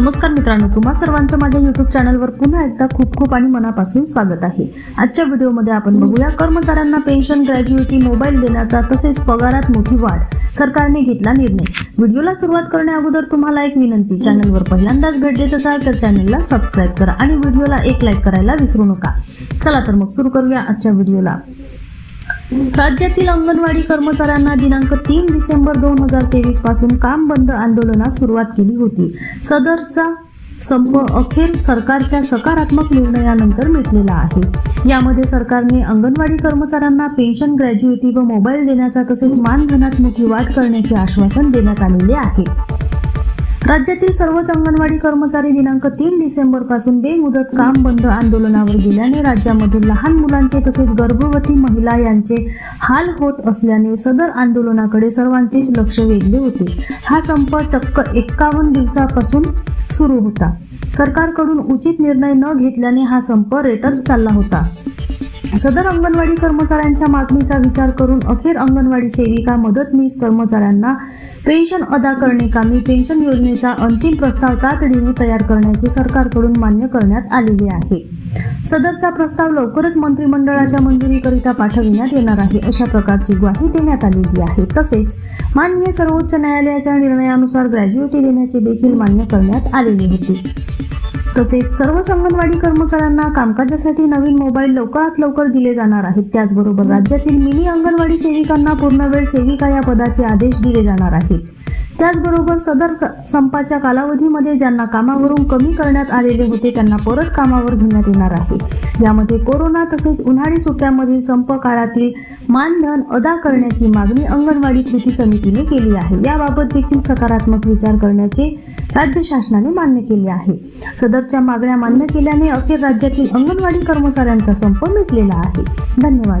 नमस्कार मित्रांनो तुम्हा सर्वांचं माझ्या युट्यूब चॅनलवर पुन्हा एकदा खूप खूप आणि मनापासून स्वागत आहे. आजच्या व्हिडिओमध्ये आपण बघूया कर्मचाऱ्यांना पेन्शन ग्रॅज्युएटी मोबाईल देण्याचा तसेच पगारात मोठी वाढ सरकारने घेतला निर्णय. व्हिडिओला सुरुवात करण्या अगोदर तुम्हाला एक विनंती चॅनलवर पहिल्यांदाच भेट देत असाल तर चॅनलला सबस्क्राईब करा आणि व्हिडिओला एक लाईक करायला विसरू नका. चला तर मग सुरू करूया आजच्या व्हिडिओला. राज्यातील अंगणवाडी कर्मचाऱ्यांना दिनांक तीन डिसेंबर दोन हजार तेवीसपासून काम बंद आंदोलनास सुरुवात केली होती. सदरचा संप अखेर सरकारच्या सकारात्मक निर्णयानंतर मिटलेला आहे. यामध्ये सरकारने अंगणवाडी कर्मचाऱ्यांना पेन्शन ग्रॅज्युएटी व मोबाईल देण्याचा तसेच मानधनात मोठी वाढ करण्याचे आश्वासन देण्यात आलेले आहे. राज्यातील सर्वच अंगणवाडी कर्मचारी दिनांक तीन डिसेंबरपासून बेमुदत काम बंद आंदोलनावर गेल्याने राज्यामध्ये लहान मुलांचे तसेच गर्भवती महिला यांचे हाल होत असल्याने सदर आंदोलनाकडे सर्वांचेच लक्ष वेधले होते. हा संप चक्क एक्कावन्न दिवसापासून सुरू होता. सरकारकडून उचित निर्णय न घेतल्याने हा संप रेटत चालला होता. सदर अंगणवाडी कर्मचाऱ्यांच्या मागणीचा विचार करून अखेर अंगणवाडी सेविका मदतनीस कर्मचाऱ्यांना पेन्शन अदा करणे कामी पेन्शन योजनेचा अंतिम प्रस्ताव तातडीने तयार करण्याचे सरकारकडून मान्य करण्यात आलेले आहे. सदरचा प्रस्ताव लवकरच मंत्रिमंडळाच्या मंजुरीकरिता पाठविण्यात येणार आहे अशा प्रकारची ग्वाही देण्यात आलेली आहे. तसेच माननीय सर्वोच्च न्यायालयाच्या निर्णयानुसार ग्रॅज्युएटी देण्याचे देखील मान्य करण्यात आलेले होते. तसेच सर्व अंगणवाडी कर्मचाऱ्यांना कामकाजासाठी नवीन मोबाईल लवकरात लवकर दिले जाणार आहेत. त्याचबरोबर राज्यातील मिनी अंगणवाडी सेविकांना पूर्णवेळ सेविका या पदाचे आदेश दिले जाणार आहेत. त्याचबरोबर सदर स- संपाच्या कालावधीमध्ये ज्यांना कामावरून कमी करण्यात आलेले होते त्यांना परत कामावर घेण्यात येणार आहे. यामध्ये कोरोना तसेच उन्हाळी सुट्ट्यामधील संप काळातील मानधन अदा करण्याची मागणी अंगणवाडी कृती समितीने केली आहे. याबाबत देखील सकारात्मक विचार करण्याचे राज्य शासनाने मान्य केले आहे. सदरच्या मागण्या मान्य केल्याने अखेर राज्यातील अंगणवाडी कर्मचाऱ्यांचा संप मिटलेला आहे. धन्यवाद.